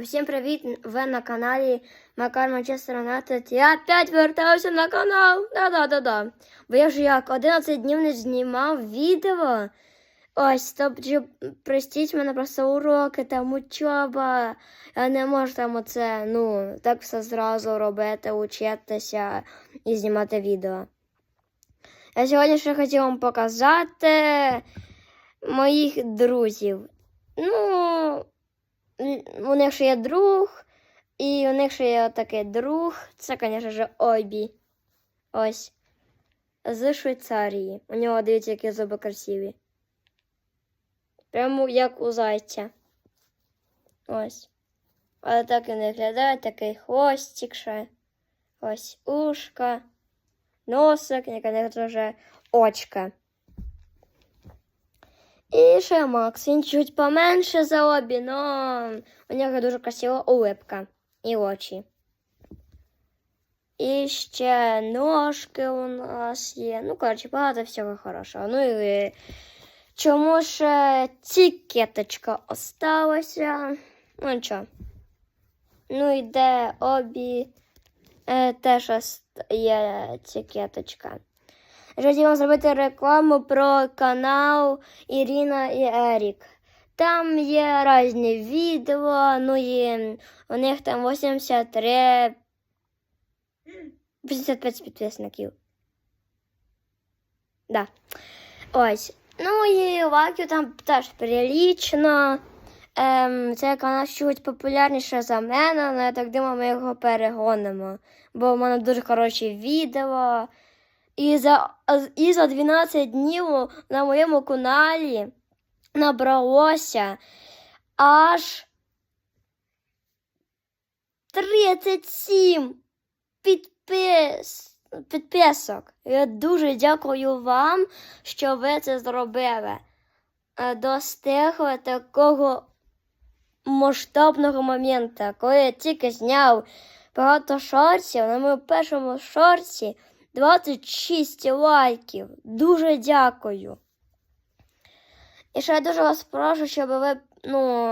Всім привіт! Ви на каналі Макар Манчестер Юнайтед. Я опять вертаюся на канал. Да-да-да-да. Бо я ж як 11 днів не знімав відео. Ось, тобто, простіть мене просто уроки, там учоба. Я не можу там оце, ну, так все зразу робити, учитися і знімати відео. Я сьогодні ще хотів вам показати моїх друзів. Ну, у них ще є друг, і у них ще є такий друг. Це, звісно ж, Ойбі. Ось. З Швейцарії. У нього дивіться, які зуби красиві. Прямо як у зайця. Ось. Але так і не виглядає, такий хвостик ще. Ось ушка, носик, яка дуже очка. І ще Макс, він чуть поменше за обі, но у нього дуже красива улипка і очі. І ще ножки у нас є. Ну, коротше, багато всього хорошого. Ну і чому ж тікеточка осталася? Ну нічого. Ну і де обі е, теж є тікеточка. Я Хотів вам зробити рекламу про канал Ірина і Ерік. Там є різні відео, ну і у них там 83 85 підписників. Да. Ось. Ну і лайків там теж прилічно. Ем, цей канал чуть популярніше за мене, але я так думаю, ми його перегонимо. Бо в мене дуже хороші відео. І за, і за 12 днів на моєму каналі набралося аж 37 підпис, підписок. Я дуже дякую вам, що ви це зробили. Е, Достигли такого масштабного моменту, коли я тільки зняв багато шортів на моєму першому шорті 26 лайків. Дуже дякую. І ще я дуже вас прошу, щоб ви ну,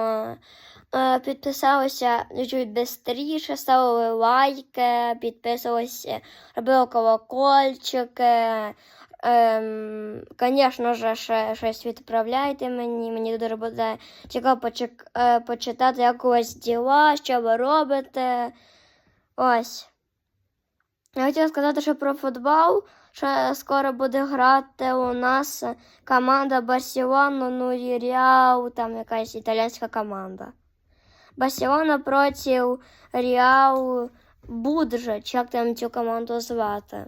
е, підписалися чуть швидше, ставили лайки, підписувалися, робили колокольчики. Ем, Звісно ж, ще щось відправляйте мені. Мені дуже буде цікаво почек- е, почитати, як у вас діла, що ви робите. Ось. Я хотіла сказати, що про футбол, що скоро буде грати у нас команда Барселона, ну і Реал, там якась італійська команда. Барселона проти Реал Буджа, як там цю команду звати.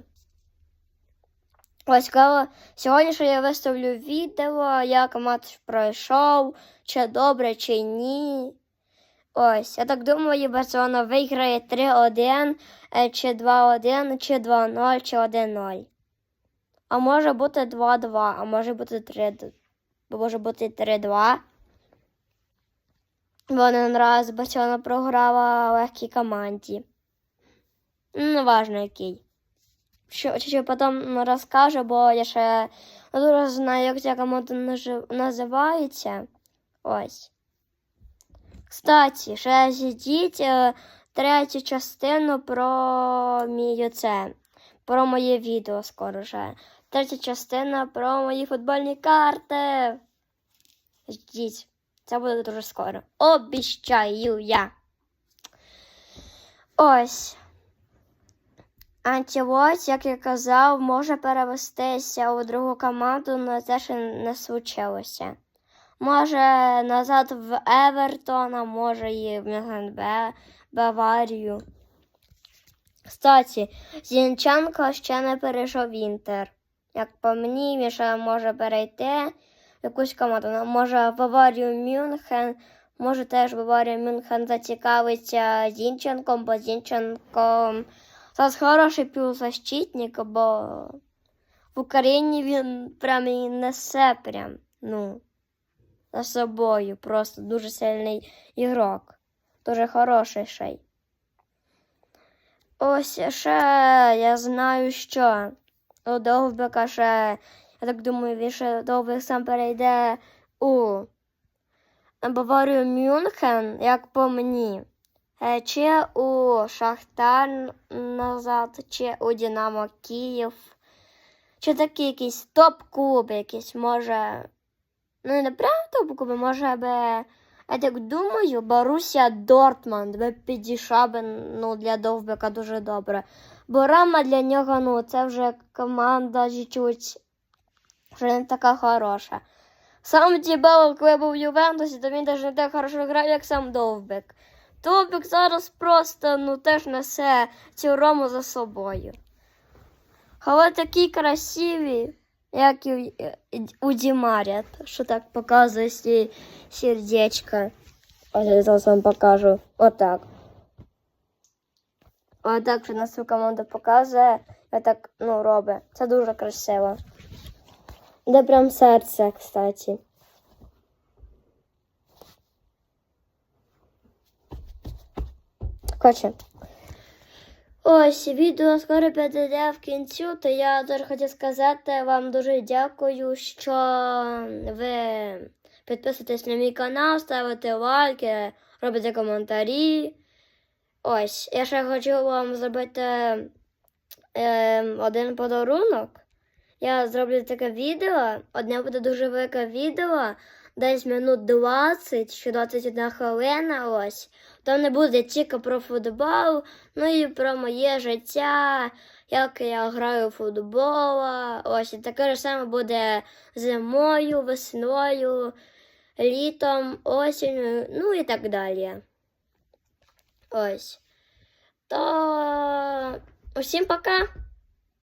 Ось коли сьогодні ще я виставлю відео, як матч пройшов, чи добре, чи ні. Ось, я так думаю, Барселона виграє 3-1, е, чи 2-1, чи 2-0, чи 1-0. А може бути 2-2, а може бути 3 може бути 3-2. Бо один раз Барселона програла легкій команді. Ну, Неважно який. Що, що потім розкажу, бо я ще не дуже знаю, як ця команда називається. Ось. Кстати, ще зійдіть е, третю частину про мій оце, про моє відео скоро вже. Третя частина про мої футбольні карти. Ждіть, це буде дуже скоро. Обіщаю я. Ось. Антілось, як я казав, може перевестися у другу команду, але це ще не случилося. Може назад в Евертон, а може і в Мюнхен Баварію. Кстати, Зінченко ще не перейшов в Інтер. Як по мені, він ще може перейти в якусь команду. Ну, Може Баварію Мюнхен, може теж Баварія Мюнхен зацікавиться Зінченком, бо Зінченко зараз хороший півзащитник, бо в Україні він прям і несе прям, ну за собою. Просто дуже сильний ігрок. Дуже хороший ще. Ось ще я знаю, що у Довбика ще, я так думаю, він ще Довбик сам перейде у Баварію Мюнхен, як по мені. Е, Чи у Шахтар назад, чи у Динамо Київ. Чи такі якісь топ-клуби, якісь, може. Ну, не прям топ-клуби, може би. Я так думаю, Борусія Дортмунд би підійшла ну, для Довбика дуже добре. Бо Рама для нього, ну, це вже команда вже не така хороша. Сам Дібало, коли був в Ювентусі, то він теж не так хорошо грав, як сам Довбик. Довбик зараз просто ну, теж несе цю рому за собою. Але такі красиві, як і у- у Дімарі, що так показує свій сердечко. Ось я зараз вам покажу. Отак. Отак, що нашу команду показує, і так ну, робить. Це дуже красиво. Де прям серце, кстати. Короче. Ось відео скоро підійде в кінцю, то я дуже хочу сказати вам дуже дякую, що ви підписуєтесь на мій канал, ставите лайки, робите коментарі. Ось, я ще хочу вам зробити е, один подарунок. Я зроблю таке відео. Одне буде дуже велике відео, десь минут 20 чи 21 хвилина. Ось. Там не буде тільки про футбол, ну і про моє життя, як я граю в футбол. Ось і таке ж саме буде зимою, весною, літом, осінню, ну і так далі. Ось. То усім пока!